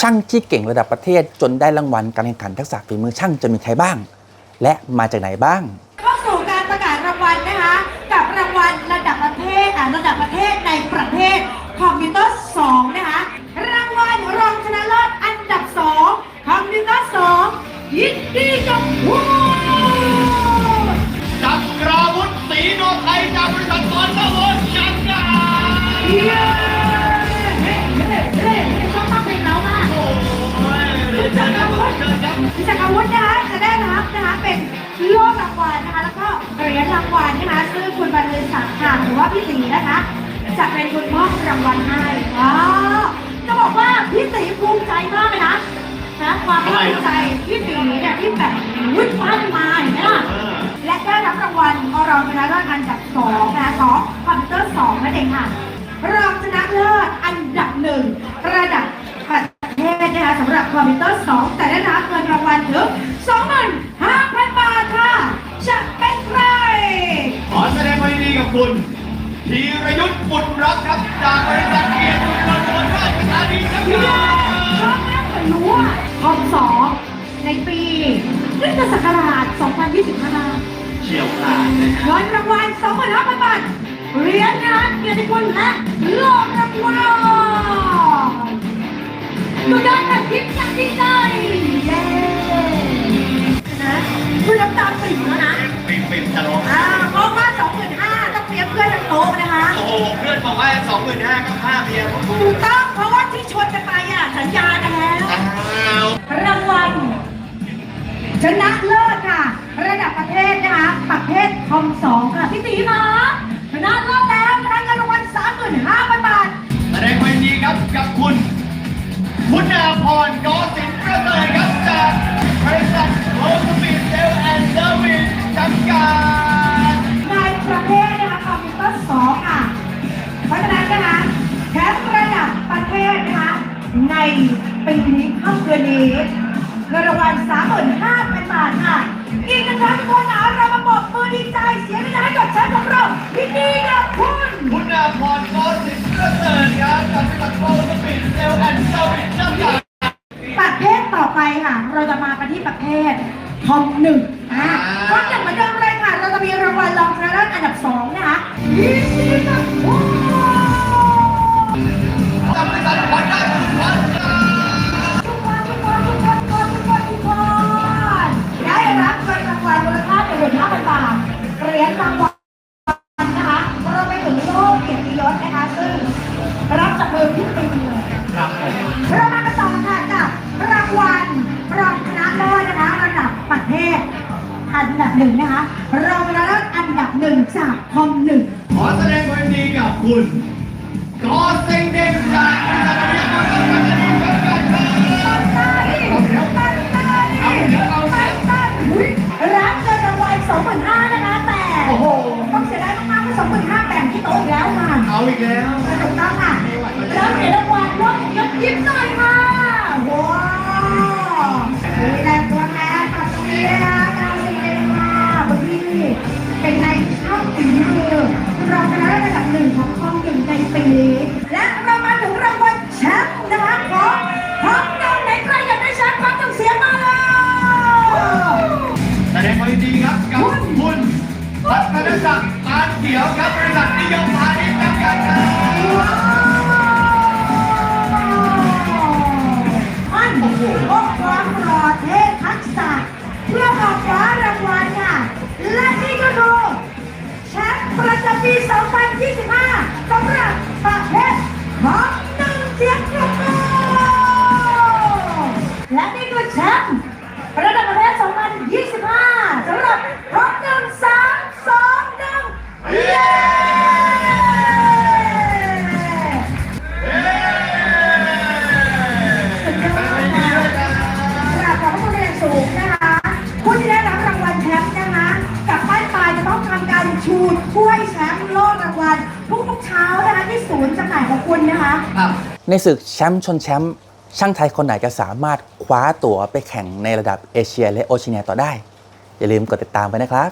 ช่างที่เก่งระดับประเทศจนได้รางวัลการแข่งขันทักษะฝีมือช่างจะมีใครบ้าง และมาจากไหนบ้างเข้าสู่การประกาศรางวัลนะคะ กับรางวัลระดับประเทศอะระดับประเทศในประเทศคอมพิวเตอร์2นะคะรางวัลรองชนะเลิศอันดับ 2 คอมพิวเตอร์2ยินดีกับผู้ ค่ะหรือว่าพี่สีนะคะ จะเป็นคนมอบรางวัลให้ว้าจะบอกว่าพี่สีภูมิใจมากเลยนะนะความภาคภูมิใจพี่สีเนี่ยที่แบบวิ่งปั้นมาเห็นไหมล่ะและได้รับรางวัลรองชนะเลิศอันดับสองนะคะของคอมพิวเตอร์สองนั่นเองค่ะ ธีรยุทธ์บุตรรักครับ จากบริษัทเกียรติคุณนนท์ราชธานีจักพี่ราชอบมากเลยรู้อะคอมสองในปีพุทธศักราช 2025เฉียวขาดนะฮะเงินรางวัล25,000บาทเหรียญงานเกียรติคุณและโล่รางวัลดูด้านแบบทิพย์ยังดี อ้โหเพื่อนบอกว่าสองหมื่นห้าก็ค่าเบียร์ถูกต้องเพราะว่าที่ชวนกันไปอะสัญญากันแล้ว อ้าวรางวัลชนะเลิศค่ะ ระดับประเทศนะคะ ประเภทคอมสองค่ะ พี่ตีมาชนะเลิศแล้วได้เงินรางวัล35,000บาท แสดงความยินดีครับกับคุณ คุณอาพรกอสิ ปีนี้ค่ำคืนนี้เงินรางวัล35,000 บาทค่ะอีกหนึ่งครั้งทุกคนนะเรามาบอกมือดีใจเสียงดังให้กับแชมป์ของเรายินดีกับคุณคุณอาพรกอสินประเสริฐครับจากบริษัทโอสปีดเซลแอนด์เซอร์วิสจำกัดประเภทต่อไปค่ะ เราจะมากันที่ประเภทคอมหนึ่งอ่า หนึ่งนะคะรองชนะเลิศอันดับหนึ่งจากคอมหนึ่งขอแสดงความยินดีกับคุณกอสิงเด่นจากบริษัทเกียรติคุณนนท์ราชธานีจำกัดครับปันตาดิปันตาดิปันตาดิอุ๊ยรับเงินรางวัลสองหมื่นห้านะคะ แต่โอ้โหต้องเสียดายมากๆว่าสองหมื่นห้าแบ่งที่โต๊ะอีกแล้วค่ะเอาอีกแล้วถูกต้องค่ะแล้วเหรียญรางวัลร่วมยกยิ้มหน่อยค่ะว้าวมีแรงตั ช่าง 2025สำหรับประเทศของหนึ่งเสียงปรบมือและนี่คือแชมป์ระดับประเทศ 2025 ย์จำหน่ายของคุณนะคะในศึกแชมป์ชนแชมป์ช่างไทยคนไหนจะสามารถคว้าตั๋วไปแข่งในระดับเอเชียและโอเชียเนียต่อได้ อย่าลืมกดติดตามไปนะครับ